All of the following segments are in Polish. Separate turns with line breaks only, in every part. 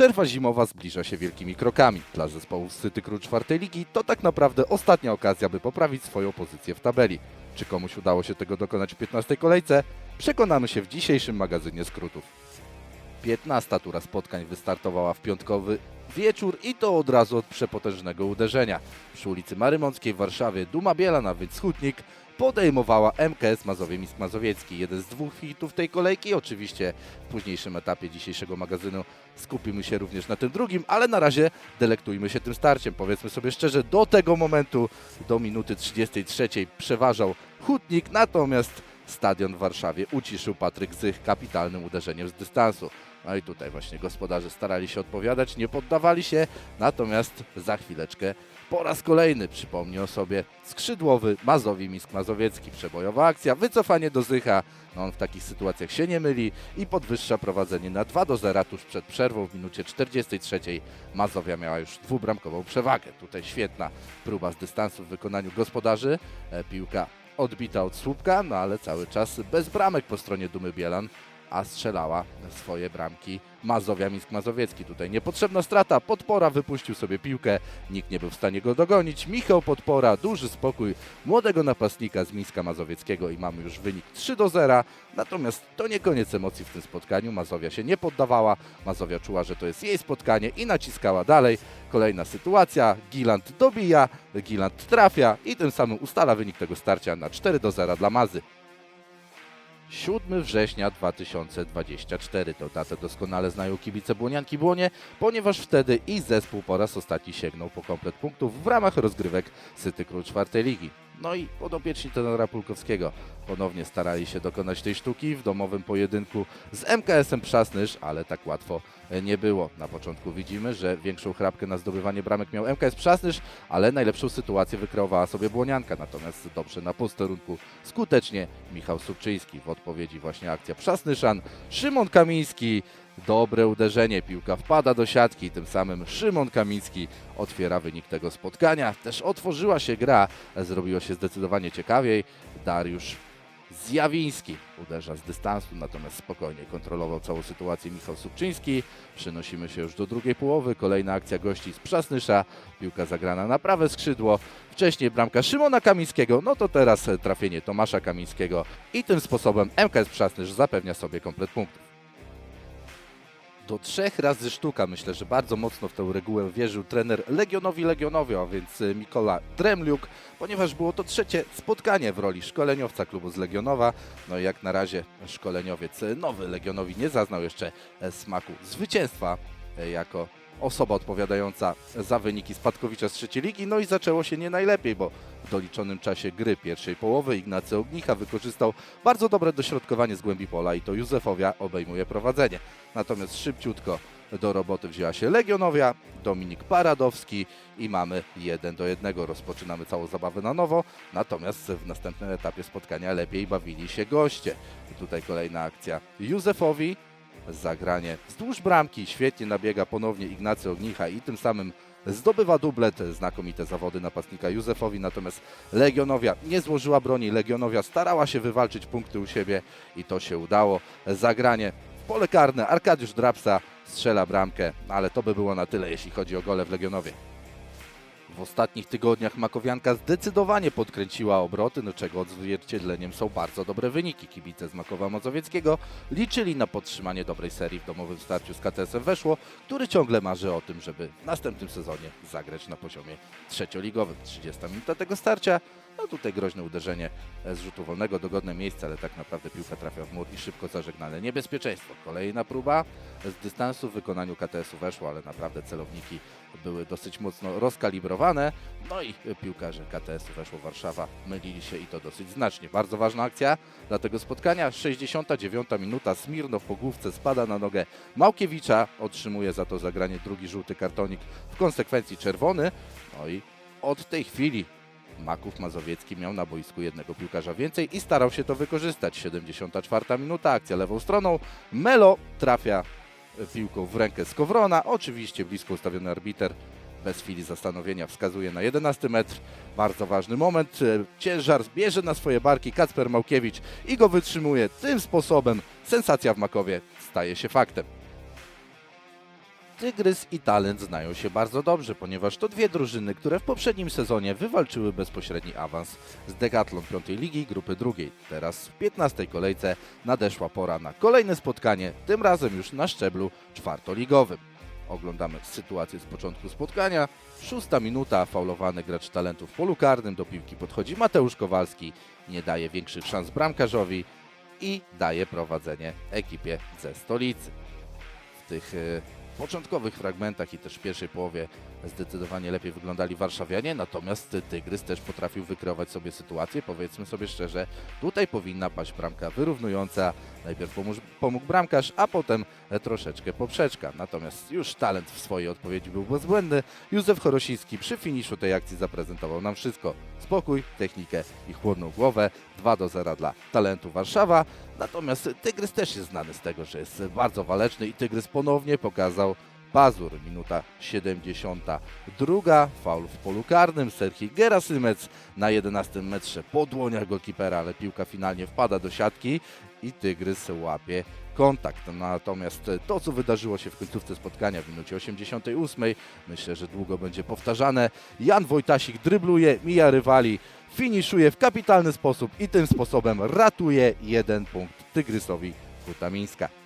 Przerwa zimowa zbliża się wielkimi krokami. Dla zespołu Syty Król czwartej ligi to tak naprawdę ostatnia okazja, by poprawić swoją pozycję w tabeli. Czy komuś udało się tego dokonać w 15 kolejce? Przekonamy się w dzisiejszym magazynie skrótów. 15 tura spotkań wystartowała w piątkowy wieczór i to od razu od przepotężnego uderzenia. Przy ulicy Marymąckiej w Warszawie Duma Bielana na Schutnik podejmowała MKS Mazowie Misk Mazowiecki. Jeden z dwóch hitów tej kolejki. Oczywiście w późniejszym etapie dzisiejszego magazynu skupimy się również na tym drugim, ale na razie delektujmy się tym starciem. Powiedzmy sobie szczerze, do tego momentu, do minuty 33 przeważał Hutnik, natomiast stadion w Warszawie uciszył Patryk Zych kapitalnym uderzeniem z dystansu. No i tutaj właśnie gospodarze starali się odpowiadać, nie poddawali się, natomiast za chwileczkę po raz kolejny przypomni o sobie skrzydłowy Mazowi Misk Mazowiecki. Przebojowa akcja, wycofanie do Zycha, no on w takich sytuacjach się nie myli i podwyższa prowadzenie na 2 do 0 tuż przed przerwą w minucie 43. Mazowia miała już dwubramkową przewagę. Tutaj świetna próba z dystansu w wykonaniu gospodarzy. E, Piłka odbita od słupka, no ale cały czas bez bramek po stronie Dumy Bielan, a strzelała swoje bramki Mazowia Misk Mazowiecki. Tutaj niepotrzebna strata, Podpora wypuścił sobie piłkę, nikt nie był w stanie go dogonić. Michał Podpora, duży spokój młodego napastnika z Mińska Mazowieckiego i mamy już wynik 3 do 0. Natomiast to nie koniec emocji w tym spotkaniu. Mazowia się nie poddawała, Mazowia czuła, że to jest jej spotkanie i naciskała dalej. Kolejna sytuacja, Giland dobija, Giland trafia i tym samym ustala wynik tego starcia na 4 do 0 dla Mazy. 7 września 2024 to datę doskonale znają kibice Błonianki Błonie, ponieważ wtedy i zespół po raz ostatni sięgnął po komplet punktów w ramach rozgrywek Syty Król czwartej ligi. No i podopieczni tenora Pulkowskiego ponownie starali się dokonać tej sztuki w domowym pojedynku z MKS-em Przasnysz, ale tak łatwo nie było. Na początku widzimy, że większą chrapkę na zdobywanie bramek miał MKS Przasnysz, ale najlepszą sytuację wykreowała sobie Błonianka, natomiast dobrze na posterunku skutecznie Michał Subczyński. W odpowiedzi właśnie akcja Przasnyszan, Szymon Kamiński, dobre uderzenie, piłka wpada do siatki i tym samym Szymon Kamiński otwiera wynik tego spotkania. Też otworzyła się gra, zrobiło się zdecydowanie ciekawiej. Dariusz Zjawiński uderza z dystansu, natomiast spokojnie kontrolował całą sytuację Michał Subczyński. Przenosimy się już do drugiej połowy. Kolejna akcja gości z Przasnysza. Piłka zagrana na prawe skrzydło. Wcześniej bramka Szymona Kamińskiego, no to teraz trafienie Tomasza Kamińskiego i tym sposobem MKS Przasnysz zapewnia sobie komplet punktów. Do trzech razy sztuka. Myślę, że bardzo mocno w tę regułę wierzył trener Legionowi Legionowi, a więc e, Mikola Dremliuk, ponieważ było to trzecie spotkanie w roli szkoleniowca klubu z Legionowa. No i jak na razie szkoleniowiec e, nowy Legionowi nie zaznał jeszcze e, smaku zwycięstwa e, jako osoba odpowiadająca za wyniki Spadkowicza z trzeciej ligi. No i zaczęło się nie najlepiej, bo w doliczonym czasie gry pierwszej połowy Ignacy Ognicha wykorzystał bardzo dobre dośrodkowanie z głębi pola i to Józefowia obejmuje prowadzenie. Natomiast szybciutko do roboty wzięła się Legionowia, Dominik Paradowski i mamy 1 do 1. Rozpoczynamy całą zabawę na nowo, natomiast w następnym etapie spotkania lepiej bawili się goście. I tutaj kolejna akcja Józefowi, zagranie wzdłuż bramki, świetnie nabiega ponownie Ignacy Ognicha i tym samym zdobywa dublet, znakomite zawody napastnika Józefowi, natomiast Legionowia nie złożyła broni, Legionowia starała się wywalczyć punkty u siebie i to się udało. Zagranie w pole karne, Arkadiusz Drapsa strzela bramkę, ale to by było na tyle, jeśli chodzi o gole w Legionowie. W ostatnich tygodniach Makowianka zdecydowanie podkręciła obroty, no czego odzwierciedleniem są bardzo dobre wyniki. Kibice z Makowa Mazowieckiego liczyli na podtrzymanie dobrej serii w domowym starciu z KTS-em Weszło, który ciągle marzy o tym, żeby w następnym sezonie zagrać na poziomie trzecioligowym. 30 minuta tego starcia, no tutaj groźne uderzenie z rzutu wolnego, dogodne miejsce, ale tak naprawdę piłka trafia w mur i szybko zażegnane niebezpieczeństwo. Kolejna próba z dystansu w wykonaniu KTS-u weszło, ale naprawdę celowniki były dosyć mocno rozkalibrowane. No i piłkarze KTS-u weszło Warszawa mylili się i to dosyć znacznie. Bardzo ważna akcja dla tego spotkania. 69 minuta. Smirnow po główce spada na nogę Małkiewicza. Otrzymuje za to zagranie drugi żółty kartonik, w konsekwencji czerwony. No i od tej chwili Maków Mazowiecki miał na boisku jednego piłkarza więcej i starał się to wykorzystać. 74 minuta, akcja lewą stroną. Melo trafia piłką w rękę Skowrona. Oczywiście blisko ustawiony arbiter bez chwili zastanowienia wskazuje na 11 metr. Bardzo ważny moment. E, Ciężar bierze na swoje barki Kacper Małkiewicz i go wytrzymuje. Tym sposobem sensacja w Makowie staje się faktem. Tygrys i Talent znają się bardzo dobrze, ponieważ to dwie drużyny, które w poprzednim sezonie wywalczyły bezpośredni awans z Decathlon 5 Ligi Grupy drugiej. Teraz w 15 kolejce nadeszła pora na kolejne spotkanie, tym razem już na szczeblu czwartoligowym. Oglądamy sytuację z początku spotkania. Szósta minuta, faulowany gracz talentu w polu karnym. Do piłki podchodzi Mateusz Kowalski. Nie daje większych szans bramkarzowi i daje prowadzenie ekipie ze stolicy. W tych e, początkowych fragmentach i też w pierwszej połowie zdecydowanie lepiej wyglądali warszawianie, natomiast Tygrys też potrafił wykreować sobie sytuację. Powiedzmy sobie szczerze, tutaj powinna paść bramka wyrównująca. Najpierw pomóż, pomógł bramkarz, a potem troszeczkę poprzeczka. Natomiast już talent w swojej odpowiedzi był bezbłędny. Józef Chorosiński przy finiszu tej akcji zaprezentował nam wszystko. Spokój, technikę i chłodną głowę. 2 do 0 dla talentu Warszawa. Natomiast Tygrys też jest znany z tego, że jest bardzo waleczny i Tygrys ponownie pokazał pazur. Minuta 72. Faul w polu karnym. Serhii Gerasymec na 11 metrze po dłoniach golkipera, ale piłka finalnie wpada do siatki i Tygrys łapie kontakt. Natomiast to, co wydarzyło się w końcówce spotkania w minucie 88, myślę, że długo będzie powtarzane. Jan Wojtasik drybluje, mija rywali, finiszuje w kapitalny sposób i tym sposobem ratuje jeden punkt Tygrysowi Huta Mińska.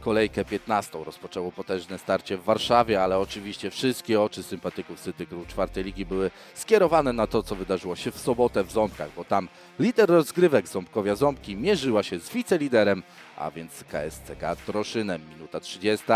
Kolejkę 15 rozpoczęło potężne starcie w Warszawie, ale oczywiście wszystkie oczy sympatyków City Group czwartej ligi były skierowane na to, co wydarzyło się w sobotę w Ząbkach, bo tam lider rozgrywek Ząbkowia Ząbki mierzyła się z wiceliderem, a więc KSCK Troszynem. Minuta 30,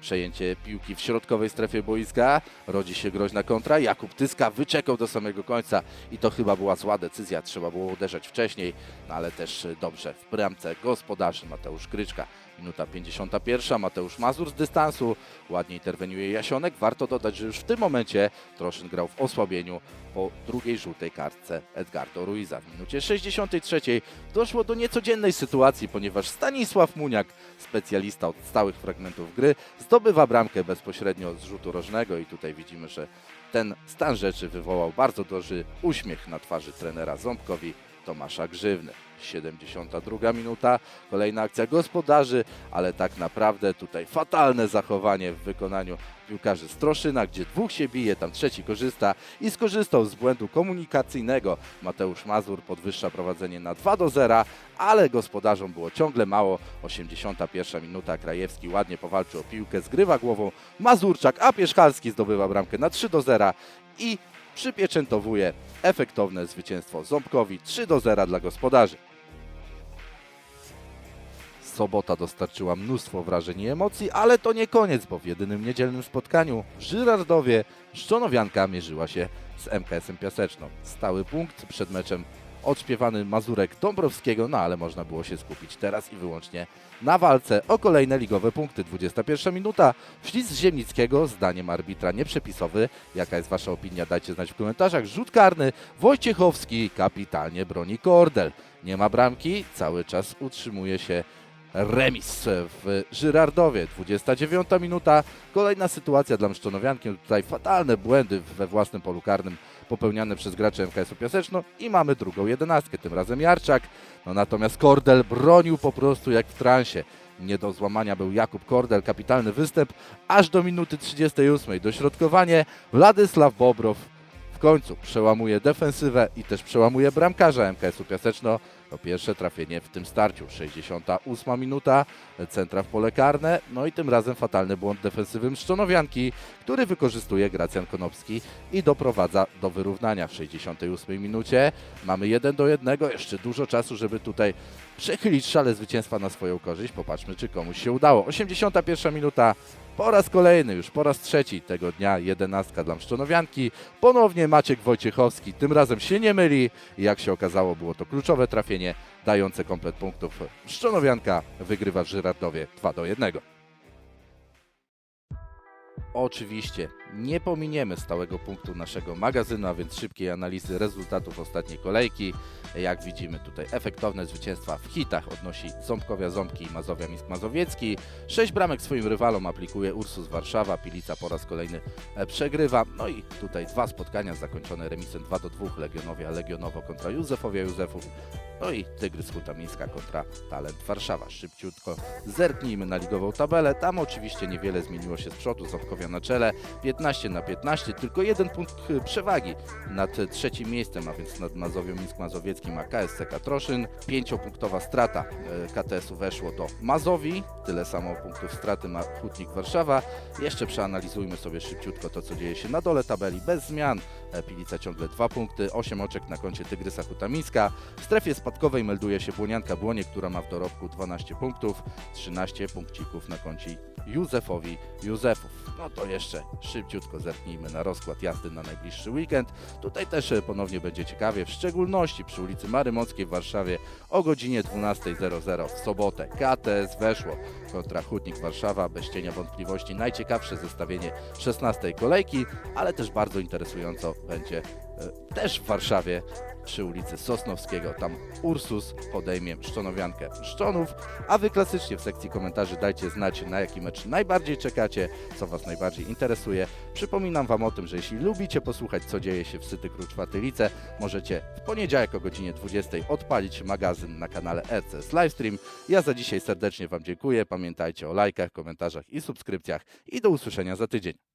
przejęcie piłki w środkowej strefie boiska, rodzi się groźna kontra, Jakub Tyska wyczekał do samego końca i to chyba była zła decyzja, trzeba było uderzać wcześniej, no ale też dobrze w bramce gospodarzy Mateusz Kryczka. Minuta 51, Mateusz Mazur z dystansu, ładnie interweniuje Jasionek. Warto dodać, że już w tym momencie Troszyn grał w osłabieniu po drugiej żółtej kartce Edgardo Ruiza. W minucie 63 doszło do niecodziennej sytuacji, ponieważ Stanisław Muniak, specjalista od stałych fragmentów gry, zdobywa bramkę bezpośrednio z rzutu rożnego i tutaj widzimy, że ten stan rzeczy wywołał bardzo duży uśmiech na twarzy trenera Ząbkowi Tomasza Grzywny. 72 minuta, kolejna akcja gospodarzy, ale tak naprawdę tutaj fatalne zachowanie w wykonaniu piłkarzy Stroszyna, gdzie dwóch się bije, tam trzeci korzysta i skorzystał z błędu komunikacyjnego. Mateusz Mazur podwyższa prowadzenie na 2 do 0, ale gospodarzom było ciągle mało. 81 minuta, Krajewski ładnie powalczył o piłkę, zgrywa głową Mazurczak, a Pierzchalski zdobywa bramkę na 3 do 0 i przypieczętowuje efektowne zwycięstwo Ząbkowi 3 do 0 dla gospodarzy. Sobota dostarczyła mnóstwo wrażeń i emocji, ale to nie koniec, bo w jedynym niedzielnym spotkaniu w Żyrardowie Szczonowianka mierzyła się z MKS-em Piaseczną. Stały punkt przed meczem odśpiewany Mazurek Dąbrowskiego, no ale można było się skupić teraz i wyłącznie na walce o kolejne ligowe punkty. 21 minuta, ślizg Ziemnickiego, zdaniem arbitra nieprzepisowy. Jaka jest Wasza opinia? Dajcie znać w komentarzach. Rzut karny, Wojciechowski kapitalnie broni Kordel. Nie ma bramki, cały czas utrzymuje się remis w Żyrardowie. 29 minuta, kolejna sytuacja dla Mszczonowianki. Tutaj fatalne błędy we własnym polu karnym popełniane przez graczy MKS-u Piaseczno i mamy drugą jedenastkę, tym razem Jarczak. No natomiast Kordel bronił po prostu jak w transie. Nie do złamania był Jakub Kordel, kapitalny występ, aż do minuty 38. Dośrodkowanie Władysław Bobrow w końcu przełamuje defensywę i też przełamuje bramkarza MKS-u Piaseczno. To pierwsze trafienie w tym starciu. 68 minuta, centra w pole karne, no i tym razem fatalny błąd defensywy Szczonowianki, który wykorzystuje Gracjan Konopski i doprowadza do wyrównania w 68 minucie. Mamy 1 do 1, jeszcze dużo czasu, żeby tutaj przechylić szale zwycięstwa na swoją korzyść. Popatrzmy, czy komuś się udało. 81 minuta, po raz kolejny, już po raz trzeci tego dnia jedenastka dla Mszczonowianki. Ponownie Maciek Wojciechowski, tym razem się nie myli. Jak się okazało, było to kluczowe trafienie dające komplet punktów. Mszczonowianka wygrywa w Żyrardowie 2 do 1. Oczywiście nie pominiemy stałego punktu naszego magazynu, a więc szybkiej analizy rezultatów ostatniej kolejki. Jak widzimy tutaj efektowne zwycięstwa w hitach odnosi Ząbkowia Ząbki i Mazowia Misk Mazowiecki. Sześć bramek swoim rywalom aplikuje Ursus Warszawa, Pilica po raz kolejny e, przegrywa. No i tutaj dwa spotkania zakończone remisem 2 do 2 Legionowia Legionowo kontra Józefowia Józefów. No i Tygrys Huta Mińska kontra Talent Warszawa. Szybciutko zerknijmy na ligową tabelę. Tam oczywiście niewiele zmieniło się z przodu. Ząbkowia na czele 15 na 15, tylko jeden punkt y, przewagi nad trzecim miejscem, a więc nad Mazowią Mińsk Mazowieckim a KSC Katroszyn. Pięciopunktowa strata y, KTS-u weszło do Mazowi. Tyle samo punktów straty ma Hutnik Warszawa. Jeszcze przeanalizujmy sobie szybciutko to, co dzieje się na dole tabeli. Bez zmian. Pilica ciągle dwa punkty, 8 oczek na koncie Tygrysa Hutamińska. W strefie spadkowej melduje się Błonianka Błonie, która ma w dorobku 12 punktów, 13 punkcików na koncie Józefowi Józefów. No to jeszcze szybciutko zerknijmy na rozkład jazdy na najbliższy weekend. Tutaj też e, ponownie będzie ciekawie, w szczególności przy ulicy Marymockiej w Warszawie o godzinie 12.00 w sobotę. KTS weszło kontra Hutnik Warszawa, bez cienia wątpliwości najciekawsze zestawienie 16 kolejki, ale też bardzo interesująco będzie e, też w Warszawie przy ulicy Sosnowskiego. Tam Ursus podejmie Szczonowiankę Szczonów, a Wy klasycznie w sekcji komentarzy dajcie znać, na jaki mecz najbardziej czekacie, co Was najbardziej interesuje. Przypominam Wam o tym, że jeśli lubicie posłuchać, co dzieje się w Syty Krucz Watylice, możecie w poniedziałek o godzinie 20 odpalić magazyn na kanale RCS Livestream. Ja za dzisiaj serdecznie Wam dziękuję. Pamiętajcie o lajkach, komentarzach i subskrypcjach i do usłyszenia za tydzień.